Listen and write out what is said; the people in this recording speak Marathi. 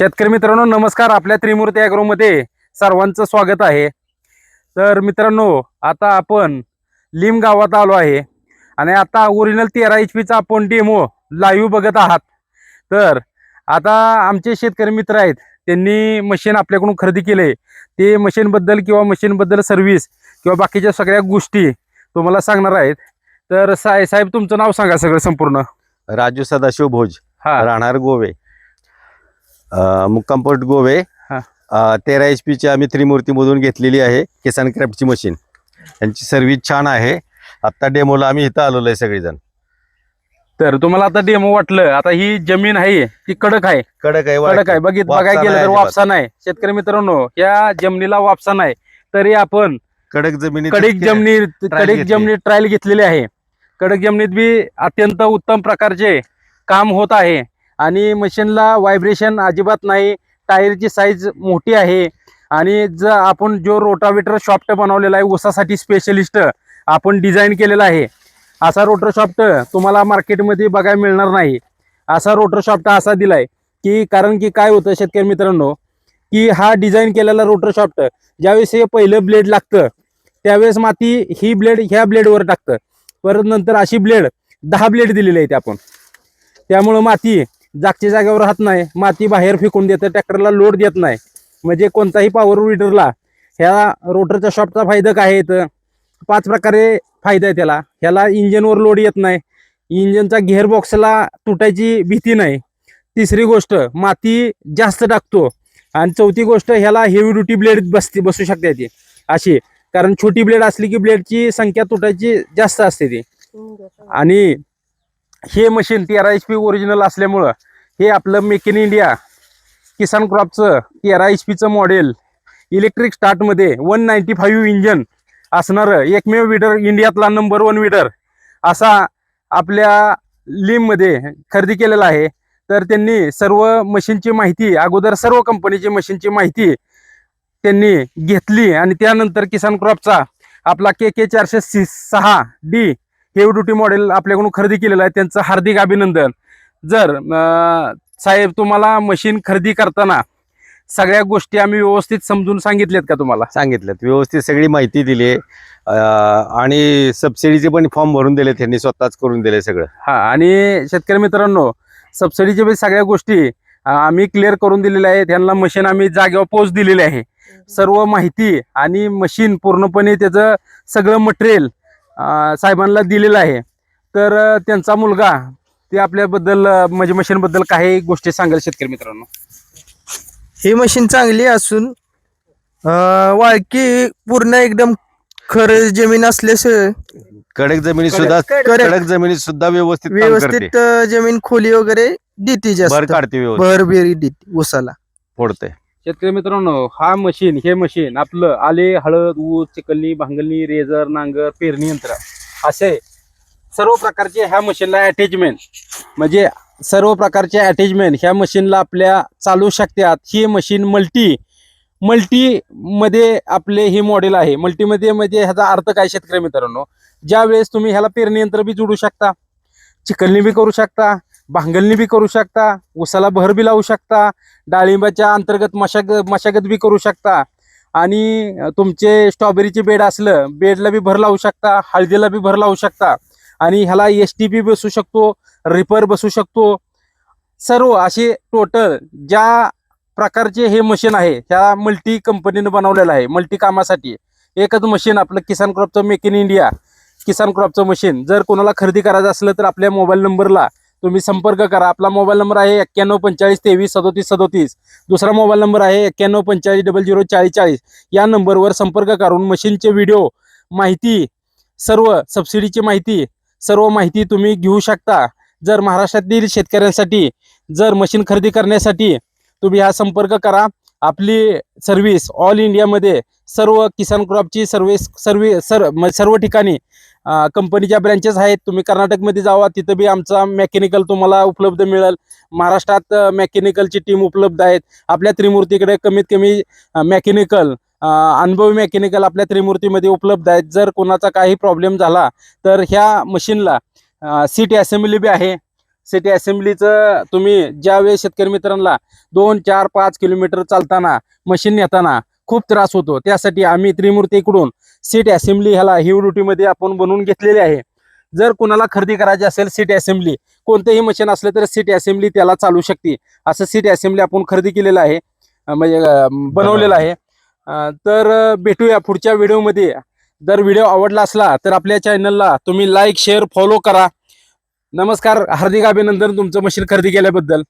शेतकरी मित्रांनो नमस्कार. आपल्या त्रिमूर्ती ॲग्रोमध्ये सर्वांचं स्वागत आहे. तर मित्रांनो आता आपण लिम गावात आलो आहे. आणि आता ओरिजिनल तेरा एच पीचा आपण डेमो लाईव्ह बघत आहात. तर आता आमचे शेतकरी मित्र आहेत. त्यांनी मशीन आपल्याकडून खरेदी केले. ते मशीनबद्दल किंवा मशीनबद्दल सर्व्हिस किंवा बाकीच्या सगळ्या गोष्टी तुम्हाला सांगणार आहेत. तर साहेब साहेब तुमचं नाव सांगा सगळं संपूर्ण. राजू सदाशिव भोज हा. राहणार गोवे. अं, मुक्कामपोट गोवे. तेरा एच पीची आम्ही त्रिमूर्तीमधून घेतलेली आहे किसान क्रॅफ्टची मशीन. यांची सर्व्हिस छान आहे. आत्ता डेमोला आम्ही इथं आलेलो आहे सगळेजण. तर तुम्हाला आता डेमो वाटलं. आता ही जमीन आहे ती कडक आहे? कडक आहे कडक आहे. बघित बघायला गेलं तर. वापसा नाही. शेतकरी मित्रांनो या जमिनीला वापसा नाही. तरी आपण कडक जमिनी कडक जमिनी कडक. जमिनीत ट्रायल घेतलेली आहे. कडक जमिनीत बी अत्यंत उत्तम प्रकारचे काम होत आहे. आणि मशीनला व्हायब्रेशन अजिबात नाही. टायरची साईज मोठी आहे. आणि ज आपण जो रोटावेटर शॉफ्ट बनवलेला आहे ऊसासाठी स्पेशलिस्ट आपण डिझाईन केलेला आहे. असा रोटर शॉफ्ट तुम्हाला मार्केटमध्ये बघायला मिळणार नाही. असा रोटर शॉफ्ट असा दिलाय की कारण की काय होतं शेतकरी मित्रांनो की हा डिझाईन केलेला रोटर शॉफ्ट ज्यावेळेस हे पहिलं ब्लेड लागतं त्यावेळेस माती ही ब्लेड ह्या ब्लेडवर टाकतं. परत नंतर अशी ब्लेड दहा ब्लेड दिलेली आहेत आपण. त्यामुळं माती जागच्या जागेवर राहत नाही. माती बाहेर फेकून देतं ट्रॅक्टरला लोड देत नाही. म्हणजे कोणताही पॉवर विडरला ह्या रोटरच्या शॉपचा फायदा काय आहे तर पाच प्रकारे फायदा आहे त्याला. ह्याला इंजिनवर लोड येत नाही. इंजिनचा गिअर बॉक्सला तुटायची भीती नाही. तिसरी गोष्ट माती जास्त टाकतो. आणि चौथी गोष्ट ह्याला हेवी ड्युटी ब्लेड बसते बसू शकते ती. अशी. कारण छोटी ब्लेड असली की ब्लेडची संख्या तुटायची जास्त असते ती. आणि हे मशीन तेरा एच पी ओरिजिनल असल्यामुळं हे आपलं मेक इन इंडिया किसान क्रॉपचं तेरा एच पीचं मॉडेल इलेक्ट्रिक स्टार्टमध्ये वन नाईन्टी फाईव्ह इंजन असणारं एकमेव विडर इंडियातला नंबर वन विडर असा आपल्या लिममध्ये खरेदी केलेला आहे. तर त्यांनी सर्व मशीनची माहिती अगोदर सर्व कंपनीची मशीनची माहिती त्यांनी घेतली आणि त्यानंतर किसान क्रॉपचा आपला के के चारशे सी सहा डी हेवी ड्युटी मॉडेल आपल्याकडून खरेदी केलेलं आहे. त्यांचं हार्दिक अभिनंदन. जर साहेब तुम्हाला मशीन खरेदी करताना सगळ्या गोष्टी आम्ही व्यवस्थित समजून सांगितल्यात का तुम्हाला? सांगितलं व्यवस्थित सगळी माहिती दिली. आणि सबसिडीचे पण फॉर्म भरून दिले त्यांनी स्वतःच करून दिले सगळं. हा आणि शेतकरी मित्रांनो सबसिडीच्या बी सगळ्या गोष्टी आम्ही क्लिअर करून दिलेल्या आहेत. त्यांना मशीन आम्ही जागेवर पोच दिलेली आहे. सर्व माहिती आणि मशीन पूर्णपणे त्याचं सगळं मटेरियल साहेबांना दिलेलं आहे. तर त्यांचा मुलगा ते आपल्याबद्दल म्हणजे मशीनबद्दल काही गोष्टी सांगेल शेतकरी मित्रांनो. ही मशीन चांगली असून वाळकी पूर्ण एकदम खर जमीन असल्यास कडक जमिनी सुद्धा कडक. जमिनीत सुद्धा व्यवस्थित काम करते. व्यवस्थित जमीन खोली वगैरे देते भर जास्त काढते व्यवस्थित. भर बेरी देते उसाला फोडते. शेतकरी मित्रांनो हा मशीन हे मशीन आपलं आले हळद ऊस चिकलनी भांगलनी रेझर नांगर पेरणी यंत्र असे सर्व प्रकारचे ह्या मशीनला अटॅचमेंट म्हणजे सर्व प्रकारचे अटॅचमेंट ह्या मशीनला आपल्या चालू शकतात. ही मशीन मल्टी मल्टी मध्ये आपले हे मॉडेल आहे. मल्टीमध्ये म्हणजे ह्याचा अर्थ काय शेतकरी मित्रांनो? ज्यावेळेस तुम्ही ह्याला पेरणी यंत्र बी जोडू शकता चिकलनी बी करू शकता भांगलणी बी करू शकता उसाला भर बी लावू शकता डाळिंबाच्या अंतर्गत मशाग मशागत बी करू शकता. आणि तुमचे स्ट्रॉबेरीचे बेड असलं बेडला बी भर लावू शकता हळदीला बी भर लावू शकता. आणि ह्याला एस टी बी बसू शकतो रिपर बसू शकतो. सर्व असे टोटल ज्या प्रकारचे हे मशीन आहे ह्या मल्टी कंपनीनं बनवलेलं आहे मल्टी कामासाठी. एकच मशीन आपलं किसान क्रॉपचं मेक इन इंडिया किसान क्रॉपचं मशीन जर कोणाला खरेदी करायचं असलं तर आपल्या मोबाईल नंबरला तुम्ही संपर्क करा. आपला मोबाईल नंबर आहे एक्क्याण्णव पंचेचाळीस तेवीस सदोतीस सदोतीस. दुसरा मोबाईल नंबर आहे एक्क्याण्णव पंचेचाळीस डबल झिरो चाळीस चाळीस. या नंबरवर संपर्क करून मशीनचे व्हिडिओ माहिती सर्व सबसिडीची माहिती सर्व माहिती तुम्ही घेऊ शकता. जर महाराष्ट्रातील शेतकऱ्यांसाठी जर मशीन खरेदी करण्यासाठी तुम्ही हा संपर्क करा. आपली सर्व्हिस ऑल इंडियामध्ये सर्व किसान क्रॉपची सर्व्हिस सर्व सर म- सर्व ठिकाणी कंपनीच्या ब्रँचेस आहेत. तुम्ही कर्नाटकमध्ये जावा. तिथं बी आमचा मेकॅनिकल तुम्हाला उपलब्ध मिळेल. महाराष्ट्रात मेकॅनिकलची टीम उपलब्ध आहेत. आपल्या त्रिमूर्तीकडे कमीत कमी मेकॅनिकल अनुभवी मेकॅनिकल आपल्या त्रिमूर्तीमध्ये उपलब्ध आहेत. जर कोणाचा काही प्रॉब्लेम झाला तर ह्या मशीनला सिटी असेंब्ली बी आहे. सिटी असेंब्लीचं तुम्ही ज्यावेळेस शेतकरी मित्रांना दोन चार पाच किलोमीटर चालताना मशीन नेताना खूप त्रास होतो. त्यासाठी आम्ही त्रिमूर्तीकडून सीट असेंब्ली ह्याला हिवडुटीमध्ये आपण बनवून घेतलेली आहे. जर कुणाला खरेदी करायची असेल सीट असेंब्ली कोणतेही मशीन असलं तर सीट असेंब्ली त्याला चालू शकते. असं सीट असेंब्ली आपण खरेदी केलेलं आहे. म्हणजे बनवलेलं आहे. तर भेटूया पुढच्या व्हिडिओमध्ये. जर व्हिडिओ आवडला असला तर आपल्या चॅनलला तुम्ही लाईक शेअर फॉलो करा. नमस्कार. हार्दिक अभिनंदन तुमचं मशीन खरेदी केल्याबद्दल.